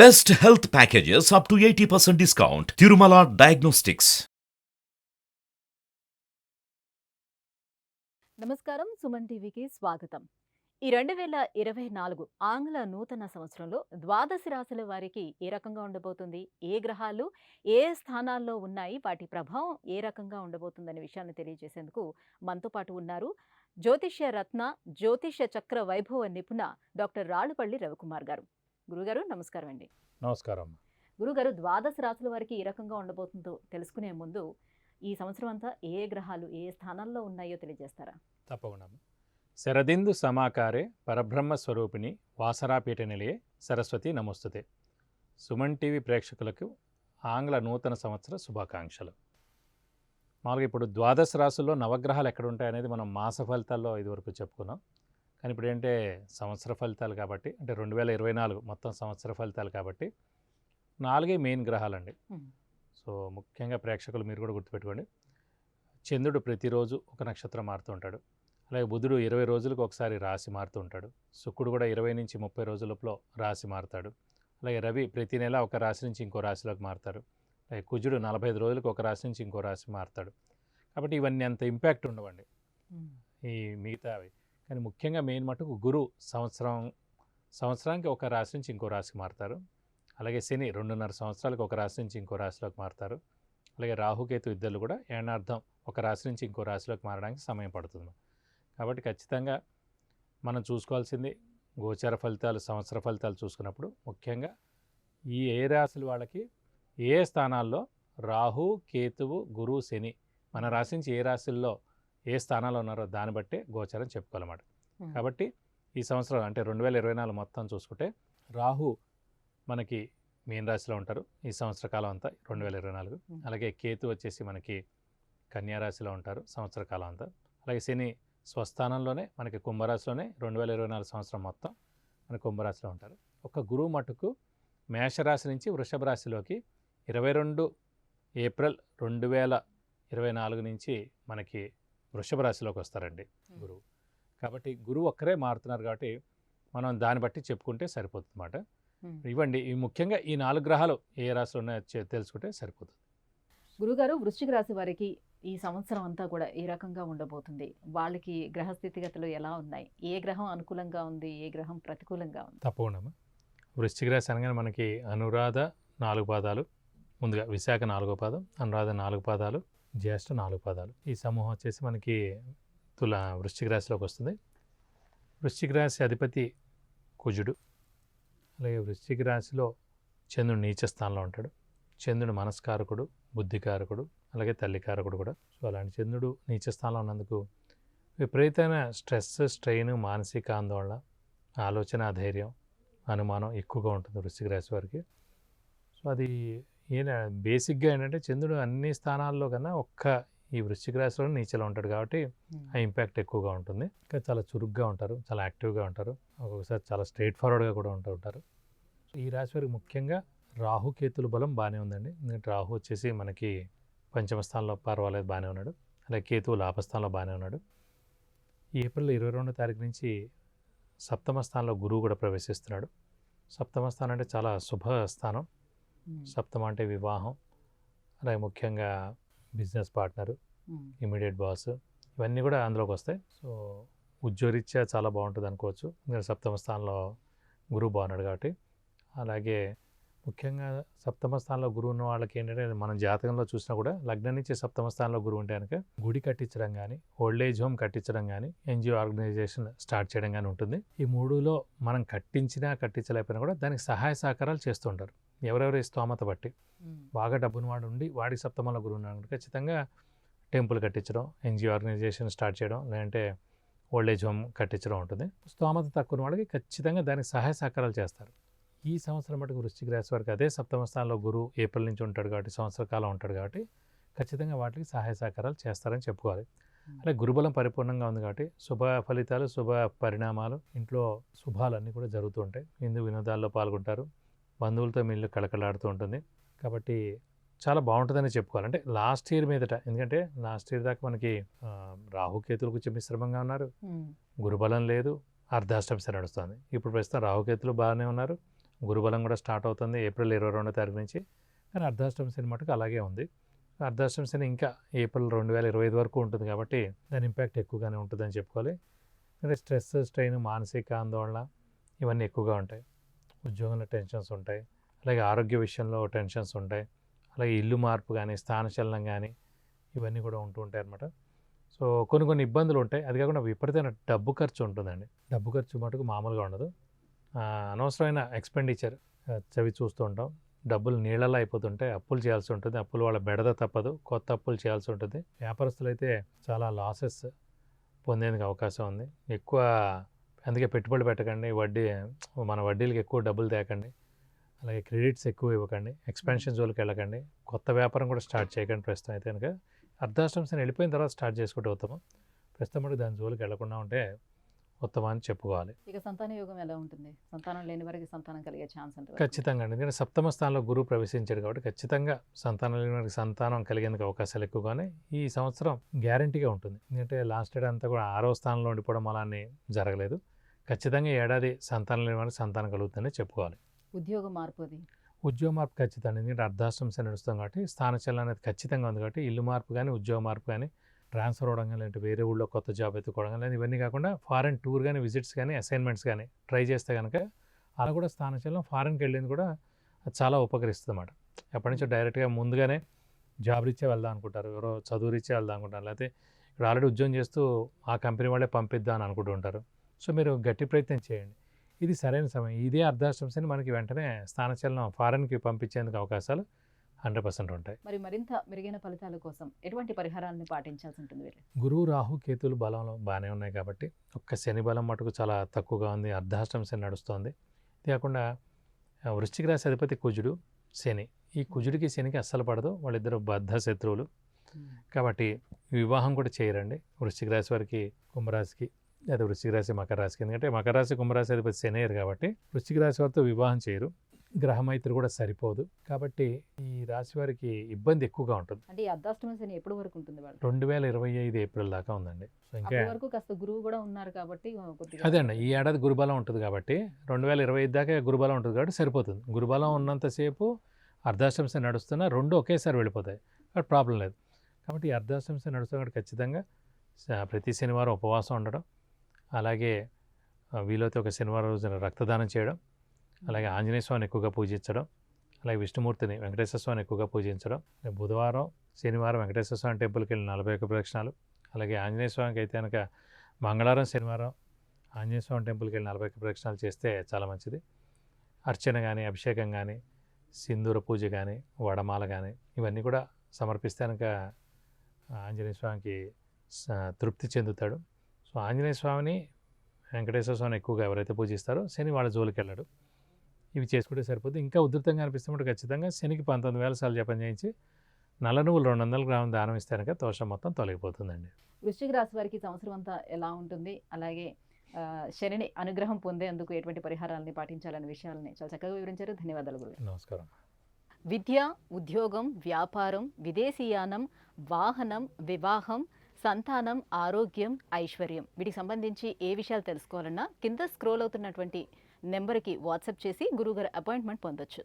Best health packages up to eighty percent discount Tirumala diagnostics నమస్కారం సుమన్ టీవీకి స్వాగతం. ఈ రెండు వేల ఇరవై నాలుగు ఆంగ్ల నూతన సంవత్సరంలో ద్వాదశ రాశుల వారికి ఏ రకంగా ఉండబోతుంది? ఏ గ్రహాలు ఏ స్థానాల్లో ఉన్నాయి? వాటి ప్రభావం ఏ రకంగా ఉండబోతుందనే విషయాన్ని తెలియజేసేందుకు మనతో పాటు ఉన్నారు జ్యోతిష్య రత్న జ్యోతిష్య చక్ర వైభవ నిపుణ డాక్టర్ రాళ్ళుపల్లి రవికుమార్ గారు. గురుగారు నమస్కారం అండి నమస్కారం. గురుగారు ద్వాదశ రాశుల వారికి ఏ రకంగా ఉండబోతుందో తెలుసుకునే ముందు ఈ సంవత్సరం అంతా ఏ గ్రహాలు ఏ స్థానాల్లో ఉన్నాయో తెలియజేస్తారా? తప్పకుండా. శరదిందు సమాకారే పరబ్రహ్మ స్వరూపిణి వాసరాపీఠ నిలయే సరస్వతి నమస్తుతే. సుమన్ టీవీ ప్రేక్షకులకు ఆంగ్ల నూతన సంవత్సర శుభాకాంక్షలు. మామూలుగా ఇప్పుడు ద్వాదశ రాశుల్లో నవగ్రహాలు ఎక్కడ ఉంటాయనేది మనం మాస ఫలితాల్లో ఇదివరకు చెప్పుకున్నాం. కానీ ఇప్పుడు ఏంటంటే సంవత్సర ఫలితాలు కాబట్టి అంటే రెండు వేల ఇరవై నాలుగు మొత్తం సంవత్సర ఫలితాలు కాబట్టి నాలుగే మెయిన్ గ్రహాలండి. సో ముఖ్యంగా ప్రేక్షకులు మీరు కూడా గుర్తుపెట్టుకోండి. చంద్రుడు ప్రతిరోజు ఒక నక్షత్రం మారుతూ ఉంటాడు. అలాగే బుధుడు ఇరవై రోజులకు ఒకసారి రాశి మారుతూ ఉంటాడు. శుక్రుడు కూడా ఇరవై నుంచి ముప్పై రోజుల లోపల రాశి మారుతాడు. అలాగే రవి ప్రతి నెల ఒక రాశి నుంచి ఇంకో రాశిలోకి మారుతారు అలాగే కుజుడు నలభై ఐదు రోజులకు ఒక రాశి నుంచి ఇంకో రాశి మారుతాడు. కాబట్టి ఇవన్నీ అంత ఇంపాక్ట్ ఉండవండి. ఈ మిగతావి. కానీ ముఖ్యంగా మెయిన్ మటుకు గురు సంవత్సరం సంవత్సరానికి ఒక రాశి నుంచి ఇంకో రాశికి మారుతారు. అలాగే శని రెండున్నర సంవత్సరాలకు ఒక రాశి నుంచి ఇంకో రాశిలోకి మారుతారు. అలాగే రాహుకేతు ఇద్దరు కూడా ఏనార్థం ఒక రాశి నుంచి ఇంకో రాశిలోకి మారడానికి సమయం పడుతుంది. కాబట్టి ఖచ్చితంగా మనం చూసుకోవాల్సింది గోచర ఫలితాలు సంవత్సర ఫలితాలు చూసుకున్నప్పుడు ముఖ్యంగా ఈ ఏ రాశుల వాళ్ళకి ఏ స్థానాల్లో రాహు కేతువు గురు శని మన రాశి నుంచి ఏ రాశుల్లో ఏ స్థానాల్లో ఉన్నారో దాన్ని బట్టే గోచారం చెప్పుకోవాలన్నమాట. కాబట్టి ఈ సంవత్సరం అంటే రెండు వేల ఇరవై నాలుగు మొత్తం చూసుకుంటే రాహు మనకి మీన రాశిలో ఉంటారు. ఈ సంవత్సర కాలం అంతా రెండు వేల ఇరవై నాలుగు. అలాగే కేతు వచ్చేసి మనకి కన్యా రాశిలో ఉంటారు సంవత్సర కాలం అంతా. అలాగే శని స్వస్థానంలోనే మనకి కుంభరాశిలోనే రెండు వేల ఇరవై నాలుగు సంవత్సరం మొత్తం మన కుంభరాశిలో ఉంటారు. ఒక గురువు మటుకు మేషరాశి నుంచి వృషభ రాశిలోకి ఇరవై రెండు ఏప్రిల్ రెండు వేల ఇరవై నాలుగు నుంచి మనకి వృషభ రాశిలోకి వస్తారండి గురువు. కాబట్టి గురువు ఒక్కరే మారుతున్నారు కాబట్టి మనం దాన్ని బట్టి చెప్పుకుంటే సరిపోతుంది అన్నమాట. ఇవ్వండి ఈ ముఖ్యంగా ఈ నాలుగు గ్రహాలు ఏ రాశిలో ఉన్నాయో తెలుసుకుంటే సరిపోతుంది. గురుగారు వృశ్చిక రాశి వారికి ఈ సంవత్సరం అంతా కూడా ఏ రకంగా ఉండబోతుంది? వాళ్ళకి గ్రహ స్థితిగతులు ఎలా ఉన్నాయి? ఏ గ్రహం అనుకూలంగా ఉంది? ఏ గ్రహం ప్రతికూలంగా ఉంది? తప్పకుండా వృశ్చిక రాశి అనగానే మనకి అనురాధ నాలుగు పాదాలు ముందుగా విశాఖ నాలుగో పాదం అనురాధ నాలుగు పాదాలు జ్యేష్ఠ నాలుగు పాదాలు. ఈ సమూహం వచ్చేసి మనకి తుల వృశ్చిక రాశిలోకి వస్తుంది. వృశ్చిక రాశి అధిపతి కుజుడు. అలాగే వృశ్చిక రాశిలో చంద్రుడు నీచ స్థానంలో ఉంటాడు. చంద్రుడు మనస్కారకుడు బుద్ధికారకుడు అలాగే తల్లికారకుడు కూడా. సో అలాంటి చంద్రుడు నీచ స్థానంలో ఉన్నందుకు విపరీతమైన స్ట్రెస్ స్ట్రెయిన్ మానసిక ఆందోళన ఆలోచన ధైర్యం అనుమానం ఎక్కువగా ఉంటుంది వృశ్చిక రాశి వారికి. సో అది ఈయన బేసిక్గా ఏంటంటే చంద్రుడు అన్ని స్థానాల్లో కన్నా ఒక్క ఈ వృశ్చిక రాశిలో నీచలో ఉంటాడు కాబట్టి ఆ ఇంపాక్ట్ ఎక్కువగా ఉంటుంది. ఇంకా చాలా చురుగ్గా ఉంటారు చాలా యాక్టివ్గా ఉంటారు. ఒక్కొక్కసారి చాలా స్ట్రైట్ ఫార్వర్డ్గా కూడా ఉంటూ ఉంటారు. ఈ రాశి వారికి ముఖ్యంగా రాహుకేతుల బలం బాగానే ఉందండి. ఎందుకంటే రాహు వచ్చేసి మనకి పంచమ స్థానంలో పర్వాలేదు బాగానే ఉన్నాడు. అలాగే కేతువు లాభస్థానంలో బాగానే ఉన్నాడు. ఏప్రిల్ ఇరవై రెండో తారీఖు నుంచి సప్తమ స్థానంలో గురువు కూడా ప్రవేశిస్తున్నాడు. సప్తమ స్థానం అంటే చాలా శుభ స్థానం. సప్తమ అంటే వివాహం అలాగే ముఖ్యంగా బిజినెస్ పార్ట్నరు ఇమీడియట్ బాస్ ఇవన్నీ కూడా అందులోకి వస్తాయి. సో ఉద్యోగరీత్యా చాలా బాగుంటుంది అనుకోవచ్చు. ఎందుకంటే సప్తమ స్థానంలో గురువు బాగున్నాడు కాబట్టి. అలాగే ముఖ్యంగా సప్తమ స్థానంలో గురువు ఉన్న వాళ్ళకి ఏంటంటే మనం జాతకంలో చూసినా కూడా లగ్నం నుంచి సప్తమ స్థానంలో గురువు ఉంటే కనుక గుడి కట్టించడం కానీ ఓల్డ్ ఏజ్ హోమ్ కట్టించడం కానీ ఎన్జిఓ ఆర్గనైజేషన్ స్టార్ట్ చేయడం కానీ ఉంటుంది. ఈ మూడులో మనం కట్టించినా కట్టించలేకపోయినా కూడా దానికి సహాయ సహకారాలు చేస్తుంటారు ఎవరెవరి స్తోమత బట్టి బాగా డబ్బును వాడు ఉండి వాడికి సప్తమంలో గురువు ఉన్నాడు ఖచ్చితంగా టెంపుల్ కట్టించడం ఎన్జిఓ ఆర్గనైజేషన్ స్టార్ట్ చేయడం లేదంటే ఓల్డ్ ఏజ్ హోమ్ కట్టించడం ఉంటుంది. స్తోమత తక్కువ వాడికి ఖచ్చితంగా దానికి సహాయ సహకారాలు చేస్తారు. ఈ సంవత్సరం మటుకు వృశ్చిక రాశి వారికి అదే సప్తమ స్థానంలో గురువు ఏప్రిల్ నుంచి ఉంటాడు కాబట్టి సంవత్సర కాలం ఉంటాడు కాబట్టి ఖచ్చితంగా వాటికి సహాయ సహకారాలు చేస్తారని చెప్పుకోవాలి. అలాగే గురుబలం పరిపూర్ణంగా ఉంది కాబట్టి శుభ ఫలితాలు శుభ పరిణామాలు ఇంట్లో శుభాలు అన్నీ కూడా జరుగుతూ ఉంటాయి. హిందూ వినోదాల్లో పాల్గొంటారు. బంధువులతో మీ ఇల్లు కళకళాడుతూ ఉంటుంది. కాబట్టి చాలా బాగుంటుందని చెప్పుకోవాలి. అంటే లాస్ట్ ఇయర్ మీదట ఎందుకంటే లాస్ట్ ఇయర్ దాకా మనకి రాహుకేతులు కొంచెం మిశ్రమంగా ఉన్నారు. గురుబలం లేదు. అర్ధాష్టమి శని నడుస్తుంది. ఇప్పుడు ప్రస్తుతం రాహుకేతులు బాగానే ఉన్నారు. గురుబలం కూడా స్టార్ట్ అవుతుంది ఏప్రిల్ ఇరవై రెండో తారీఖు నుంచి. కానీ అర్ధాష్టమ మటుకు అలాగే ఉంది. అర్ధాష్టమ శని ఇంకా ఏప్రిల్ రెండు వేల ఇరవై ఐదు వరకు ఉంటుంది కాబట్టి దాని ఇంపాక్ట్ ఎక్కువగానే ఉంటుందని చెప్పుకోవాలి. అంటే స్ట్రెస్ స్ట్రెయిన్ మానసిక ఆందోళన ఇవన్నీ ఎక్కువగా ఉంటాయి. ఉద్యోగంలో టెన్షన్స్ ఉంటాయి. అలాగే ఆరోగ్య విషయంలో టెన్షన్స్ ఉంటాయి. అలాగే ఇల్లు మార్పు కానీ స్థానచలనం కానీ ఇవన్నీ కూడా ఉంటూ ఉంటాయి అన్నమాట. సో కొన్ని కొన్ని ఇబ్బందులు ఉంటాయి. అది కాకుండా విపరీతమైన డబ్బు ఖర్చు ఉంటుందండి. డబ్బు ఖర్చు మటుకు మామూలుగా ఉండదు. అనవసరమైన ఎక్స్పెండిచర్ చవి చూస్తూ ఉంటాం. డబ్బులు నీళ్ళలో అయిపోతుంటాయి అప్పులు చేయాల్సి ఉంటుంది. అప్పులు వాళ్ళ బెడద తప్పదు. కొత్త అప్పులు చేయాల్సి ఉంటుంది. వ్యాపారస్తులు అయితే చాలా లాసెస్ పొందేందుకు అవకాశం ఉంది. ఎక్కువ అందుకే పెట్టుబడి పెట్టకండి వడ్డీ మన వడ్డీలకు ఎక్కువ డబ్బులు తేకండి. అలాగే క్రెడిట్స్ ఎక్కువ ఇవ్వకండి ఎక్స్పెన్షన్ జోలికి వెళ్ళకండి. కొత్త వ్యాపారం కూడా స్టార్ట్ చేయకండి ప్రస్తుతం అయితే కనుక. అర్ధాష్టంశం వెళ్ళిపోయిన తర్వాత స్టార్ట్ చేసుకుంటే ఉత్తమం. ప్రస్తుతం మటుకు దాని జోలికి వెళ్ళకుండా ఉంటే ఉత్తమం అని చెప్పుకోవాలి. ఇక సంతాన యోగం ఎలా ఉంటుంది? సంతానం లేని వారికి సంతానం కలిగే ఛాన్స్ ఉంటుంది ఖచ్చితంగా అండి. ఎందుకంటే సప్తమ స్థానంలో గురువు ప్రవేశించాడు కాబట్టి ఖచ్చితంగా సంతానం లేని వారికి సంతానం కలిగేందుకు అవకాశాలు ఎక్కువగానే ఈ సంవత్సరం గ్యారంటీగా ఉంటుంది. ఎందుకంటే లాస్ట్ ఇయర్ అంతా కూడా ఆరో స్థానంలో ఉండిపోవడం అలానే జరగలేదు. ఖచ్చితంగా ఏడాది సంతానం లేని వారికి సంతానం కలుగుతుందని చెప్పుకోవాలి. ఉద్యోగ మార్పు అది. ఉద్యోగ మార్పు ఖచ్చితంగా ఎందుకంటే అర్ధాష్టం శని నడుస్తాం కాబట్టి స్థానచలనం అనేది ఖచ్చితంగా ఉంది కాబట్టి ఇల్లు మార్పు కానీ ఉద్యోగ మార్పు కానీ ట్రాన్స్ఫర్ అవ్వడం కానీ లేదంటే వేరే ఊళ్ళో కొత్త జాబ్ ఎత్తుకోవడం కానీ ఇవన్నీ కాకుండా ఫారెన్ టూర్ కానీ విజిట్స్ కానీ అసైన్మెంట్స్ కానీ ట్రై చేస్తే కనుక అలా కూడా స్థానచలనం ఫారెన్కి వెళ్ళేది కూడా చాలా ఉపకరిస్తుంది అన్నమాట. ఎప్పటి నుంచో డైరెక్ట్గా ముందుగానే జాబ్ రీత్యా వెళ్దాం అనుకుంటారు. ఎవరో చదువు రీత్యా వెళ్దాం అనుకుంటారు. లేకపోతే ఇక్కడ ఆల్రెడీ ఉద్యోగం చేస్తూ ఆ కంపెనీ వాళ్ళే పంపిద్దాం అని అనుకుంటూ ఉంటారు. సో మీరు గట్టి ప్రయత్నం చేయండి. ఇది సరైన సమయం. ఇదే అర్ధాష్టం శని మనకి వెంటనే స్థానచలనం ఫారెన్కి పంపించేందుకు అవకాశాలు హండ్రెడ్ పర్సెంట్ ఉంటాయి. మరి మరింత మెరుగైన ఫలితాల కోసం ఎటువంటి పరిహారాన్ని పాటించాల్సి ఉంటుంది గురువు రాహు కేతువులు బలంలో బాగానే ఉన్నాయి కాబట్టి ఒక్క శని బలం మటుకు చాలా తక్కువగా ఉంది. అర్ధాష్టం శని నడుస్తోంది కాకుండా వృశ్చిక రాశి అధిపతి కుజుడు శని. ఈ కుజుడికి శనికి అస్సలు పడదు. వాళ్ళిద్దరు బద్ధ శత్రువులు. కాబట్టి వివాహం కూడా చేయరండి. వృశ్చిక రాశి వారికి కుంభరాశికి లేదా వృశ్చిక రాశి మకర రాశికి. ఎందుకంటే మకర రాశి కుంభరాశి అధిపతి శనేయరు కాబట్టి వృశ్చిక రాశి వారితో వివాహం చేయరు. గ్రహమైత్రి కూడా సరిపోదు. కాబట్టి ఈ రాశి వారికి ఇబ్బంది ఎక్కువగా ఉంటుంది. అంటే ఈ అర్ధాష్టమ శని ఎప్పటి వరకు ఉంటుంది వాళ్ళు రెండు వేల ఇరవై ఐదు ఏప్రిల్ దాకా ఉందండి. సో ఇంకా వరకు కాస్త గురువు కూడా ఉన్నారు కాబట్టి అదే అండి. ఈ ఏడాది గురుబలం ఉంటుంది కాబట్టి రెండు వేల ఇరవై ఐదు దాకా గురుబలం ఉంటుంది కాబట్టి సరిపోతుంది. గురుబలం ఉన్నంతసేపు అర్ధాష్టంశ నడుస్తున్నా రెండు ఒకేసారి వెళ్ళిపోతాయి. కాబట్టి ప్రాబ్లం లేదు. కాబట్టి నడుస్తున్నా కాబట్టి ఖచ్చితంగా ప్రతి శనివారం ఉపవాసం ఉండడం అలాగే వీలైతే ఒక శనివారం రోజున రక్తదానం చేయడం అలాగే ఆంజనేయ స్వామిని ఎక్కువగా పూజించడం అలాగే విష్ణుమూర్తిని వెంకటేశ్వర స్వామిని ఎక్కువగా పూజించడం బుధవారం శనివారం వెంకటేశ్వర స్వామి టెంపుల్కి వెళ్ళి నలభై ఒక్క ప్రదక్షిణాలు అలాగే ఆంజనేయ స్వామికి అయితే కనుక మంగళవారం శనివారం ఆంజనేయ స్వామి టెంపుల్కి వెళ్ళి నలభై ఒక ప్రదక్షిణాలు చేస్తే చాలా మంచిది. అర్చన కానీ అభిషేకం కానీ సింధూర పూజ కానీ వడమాల కానీ ఇవన్నీ కూడా సమర్పిస్తే కనుక ఆంజనేయ స్వామికి స- తృప్తి చెందుతాడు. సో ఆంజనేయ స్వామిని వెంకటేశ్వర స్వామిని ఎక్కువగా ఎవరైతే పూజిస్తారో శని వాళ్ళ జోలికి వెళ్ళాడు ఇవి చేసుకుంటే సరిపోతుంది ఇంకా ఉధృతంగా అనిపిస్తున్నప్పుడు ఖచ్చితంగా శనికి పంతొమ్మిది వేల సార్లు జపం చేయించి నల్ల నువ్వులు రెండు వందల గ్రాములు దానం ఇస్తే కనుక దోషం మొత్తం తొలగిపోతుందండి. వృశ్చిక రాశి వారికి సంవత్సరం అంతా ఎలా ఉంటుంది? అలాగే శనిని అనుగ్రహం పొందేందుకు ఎటువంటి పరిహారాలని పాటించాలనే విషయాలని చాలా చక్కగా వివరించారు. ధన్యవాదాలు గురువు నమస్కారం. విద్య ఉద్యోగం వ్యాపారం విదేశీయానం వాహనం వివాహం సంతానం ఆరోగ్యం ఐశ్వర్యం. వీటికి సంబంధించి ఏ విషయాలు తెలుసుకోవాలన్నా కింద స్క్రోల్ అవుతున్నటువంటి నెంబర్కి వాట్సాప్ చేసి గురువుగారి అపాయింట్మెంట్ పొందొచ్చు.